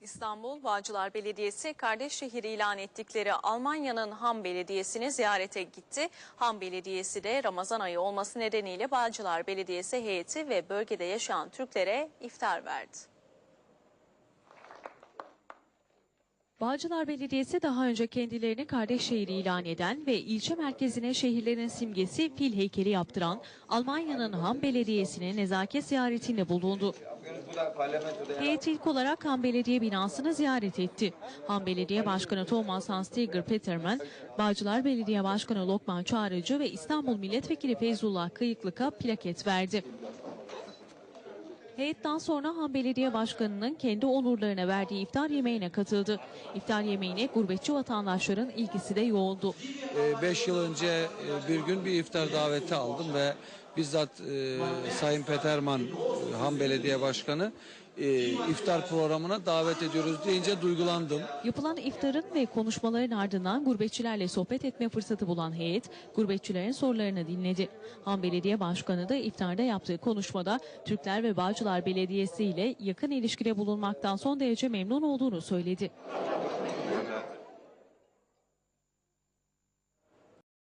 İstanbul Bağcılar Belediyesi kardeş şehir ilan ettikleri Almanya'nın Ham Belediyesi'ni ziyarete gitti. Ham Belediyesi de Ramazan ayı olması nedeniyle Bağcılar Belediyesi heyeti ve bölgede yaşayan Türklere iftar verdi. Bağcılar Belediyesi daha önce kendilerini kardeş şehri ilan eden ve ilçe merkezine şehirlerin simgesi fil heykeli yaptıran Almanya'nın Ham Belediyesi'ne nezaket ziyaretinde bulundu. Heyet ilk olarak Ham Belediye binasını ziyaret etti. Ham Belediye Başkanı Thomas Hans-Tiger Peterman, Bağcılar Belediye Başkanı Lokman Çağrıcı ve İstanbul Milletvekili Feyzullah Kıyıklık'a plaket verdi. Heyetten sonra Han Belediye Başkanı'nın kendi onurlarına verdiği iftar yemeğine katıldı. İftar yemeğine gurbetçi vatandaşların ilgisi de yoğundu. 5 yıl önce e, bir gün bir iftar daveti aldım ve bizzat e, Sayın Peterman Han Belediye Başkanı e, iftar programına davet ediyoruz deyince duygulandım. Yapılan iftarın ve konuşmaların ardından gurbetçilerle sohbet etme fırsatı bulan heyet, gurbetçilerin sorularını dinledi. Han Belediye Başkanı da iftarda yaptığı konuşmada Türkler ve Bağcılar Belediyesi ile yakın ilişkide bulunmaktan son derece memnun olduğunu söyledi.